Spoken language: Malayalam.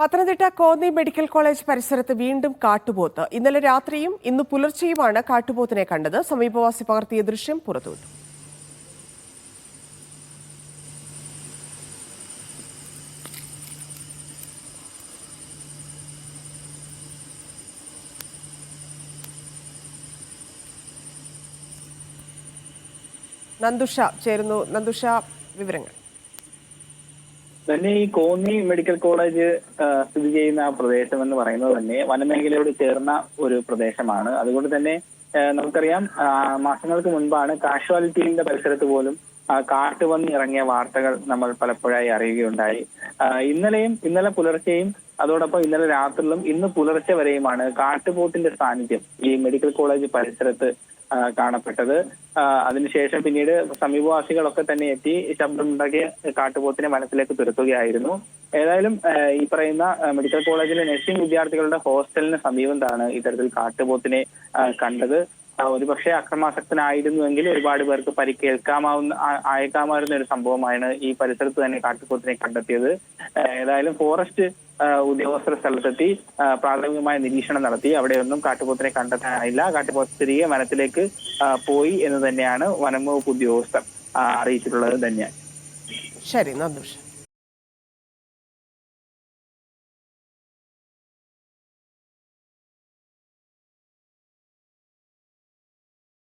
പത്തനംതിട്ട കോന്നി മെഡിക്കൽ കോളേജ് പരിസരത്ത് വീണ്ടും കാട്ടുപോത്ത്. ഇന്നലെ രാത്രിയും ഇന്ന് പുലർച്ചെയുമാണ് കാട്ടുപോത്തിനെ കണ്ടത്. സമീപവാസി പകർത്തിയ ദൃശ്യം പുറത്തുവിട്ടു. നന്ദുഷ ചേരുന്നു. നന്ദുഷ വിവരങ്ങൾ. തന്നെ ഈ കോന്നി മെഡിക്കൽ കോളേജ് സ്ഥിതി ചെയ്യുന്ന ആ പ്രദേശം എന്ന് പറയുന്നത് തന്നെ വനമേഖലയോട് ചേർന്ന ഒരു പ്രദേശമാണ്. അതുകൊണ്ട് തന്നെ നമുക്കറിയാം മാസങ്ങൾക്ക് മുൻപാണ് കാഷ്വാലിറ്റിന്റെ പരിസരത്ത് പോലും കാട്ട് കാട്ടുപന്നി ഇറങ്ങിയ വാർത്തകൾ നമ്മൾ പലപ്പോഴായി അറിയുകയുണ്ടായി. ഇന്നലെയും ഇന്നലെ പുലർച്ചെയും അതോടൊപ്പം ഇന്നലെ രാത്രിയിലും ഇന്ന് പുലർച്ചെ വരെയുമാണ് കാട്ടുപോത്തിന്റെ സാന്നിധ്യം ഈ മെഡിക്കൽ കോളേജ് പരിസരത്ത് കാണപ്പെട്ടത്. അതിനുശേഷം പിന്നീട് സമീപവാസികളൊക്കെ തന്നെ എത്തി ശബ്ദമുണ്ടാക്കിയ കാട്ടുപോത്തിനെ വനത്തിലേക്ക് തുരത്തുകയായിരുന്നു. ഏതായാലും ഈ പറയുന്ന മെഡിക്കൽ കോളേജിലെ നഴ്സിംഗ് വിദ്യാർത്ഥികളുടെ ഹോസ്റ്റലിന് സമീപത്താണ് ഇത്തരത്തിൽ കാട്ടുപോത്തിനെ കണ്ടത്. ഒരുപക്ഷെ അക്രമാസക്തനായിരുന്നുവെങ്കിൽ ഒരുപാട് പേർക്ക് പരിക്കേൽക്കാമാവുന്ന അയക്കാമായിരുന്ന ഒരു സംഭവമാണ് ഈ പരിസരത്ത് തന്നെ കാട്ടുപോത്തിനെ കണ്ടെത്തിയത്. ഏതായാലും ഫോറസ്റ്റ് ഉദ്യോഗസ്ഥർ സ്ഥലത്തെത്തി പ്രാഥമികമായ നിരീക്ഷണം നടത്തി. അവിടെയൊന്നും കാട്ടുപോത്തിനെ കണ്ടെത്താനായില്ല. കാട്ടുപോത്ത് തിരികെ വനത്തിലേക്ക് പോയി എന്ന് തന്നെയാണ് വനം വകുപ്പ് ഉദ്യോഗസ്ഥർ അറിയിച്ചിട്ടുള്ളത് തന്നെയാണ്. ശരി നന്ദുഷ.